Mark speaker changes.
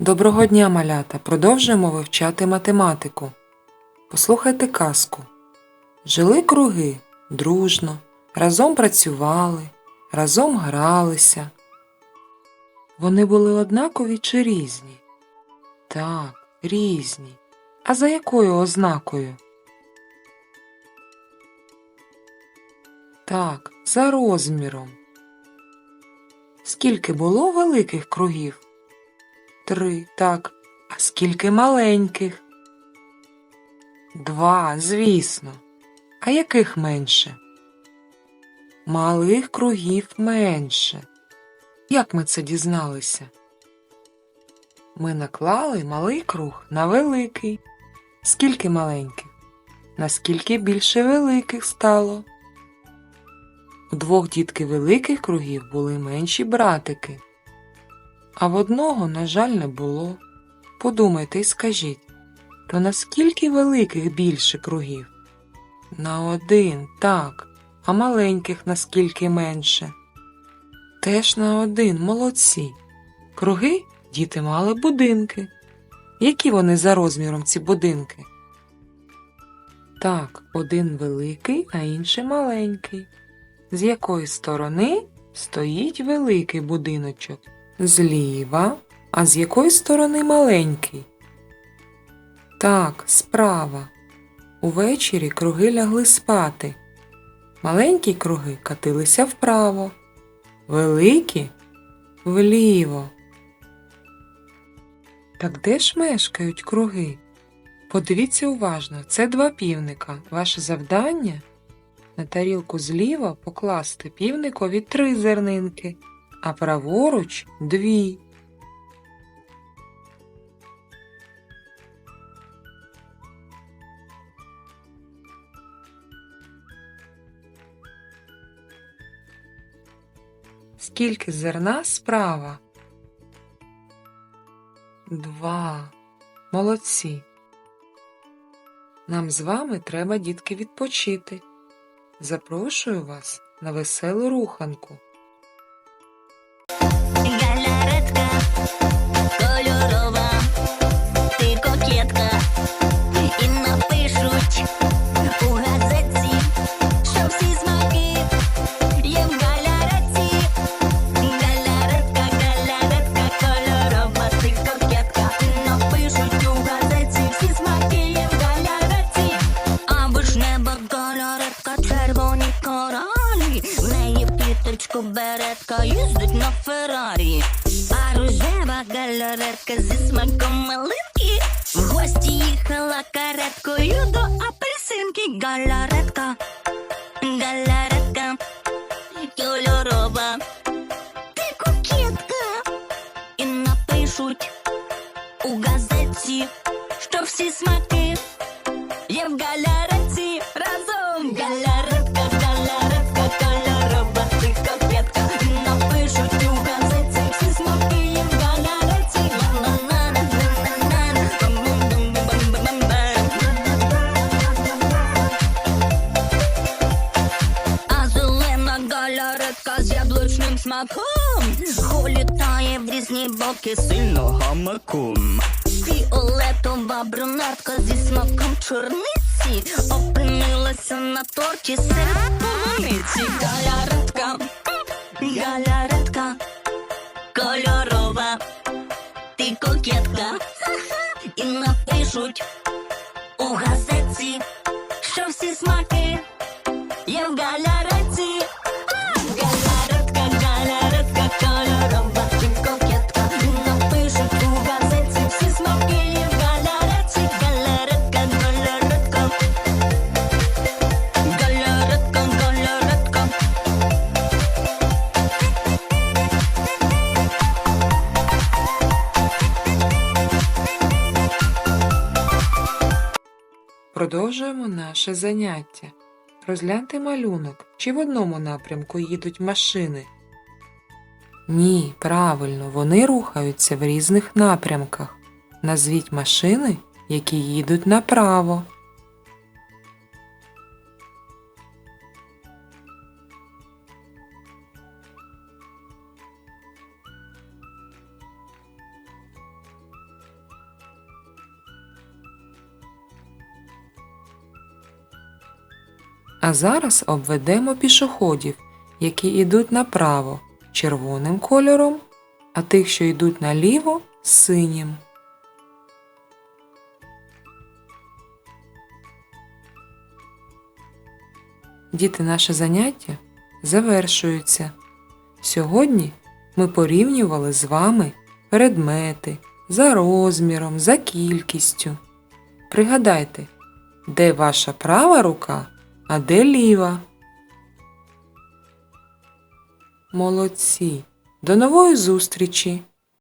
Speaker 1: Доброго дня, малята! Продовжуємо вивчати математику. Послухайте казку. Жили круги дружно, разом працювали, разом гралися. Вони були однакові чи різні? Так, різні. А за якою ознакою? Так, за розміром. Скільки було великих кругів? Три, так. А скільки маленьких? Два, звісно. А яких менше? Малих кругів менше. Як ми це дізналися? Ми наклали малий круг на великий. Скільки маленьких? Наскільки більше великих стало? У двох дітки великих кругів були менші братики. А в одного, на жаль, не було. Подумайте і скажіть, то наскільки великих більше кругів? На один, так, а маленьких наскільки менше? Теж на один, молодці. Круги діти мали будинки. Які вони за розміром ці будинки? Так, один великий, а інший маленький. З якої сторони стоїть великий будиночок? Зліва, а з якої сторони маленький? Так, справа. Увечері круги лягли спати. Маленькі круги катилися вправо, великі вліво. Так де ж мешкають круги? Подивіться уважно, це два півника. Ваше завдання на тарілку зліва покласти півникові три зернинки, а праворуч дві. Скільки зерна справа? Два. Молодці. Нам з вами треба, дітки, відпочити. Запрошую вас на веселу руханку.
Speaker 2: Галеретка, червоні коралі, в неї в квіточку беретка, їздить на Феррарі. А рожева галеретка зі смаком малинки. В гості їхала кареткою до апельсинки. Галеретка, галеретка, кольорова. Ти кокетка. І напишуть у газеті, що всі смаки є в галеретці з яблучним смаком Улітає в різні боки сильно гамаком Фіолетова брюнетка зі смаком чорниці Опинилася на торті серед полуниці. Галяретка, галеретка, кольорова. Ти кокетка. І напишуть у газетці, що всі смаки є в галеретці.
Speaker 1: Продовжуємо наше заняття. Розгляньте малюнок, чи в одному напрямку їдуть машини. Ні, правильно, вони рухаються в різних напрямках. Назвіть машини, які їдуть направо. А зараз обведемо пішоходів, які йдуть направо червоним кольором, а тих, що йдуть наліво синім. Діти, наше заняття завершується. Сьогодні ми порівнювали з вами предмети за розміром, за кількістю. Пригадайте, де ваша права рука, а де ліва. Молодці. До нової зустрічі!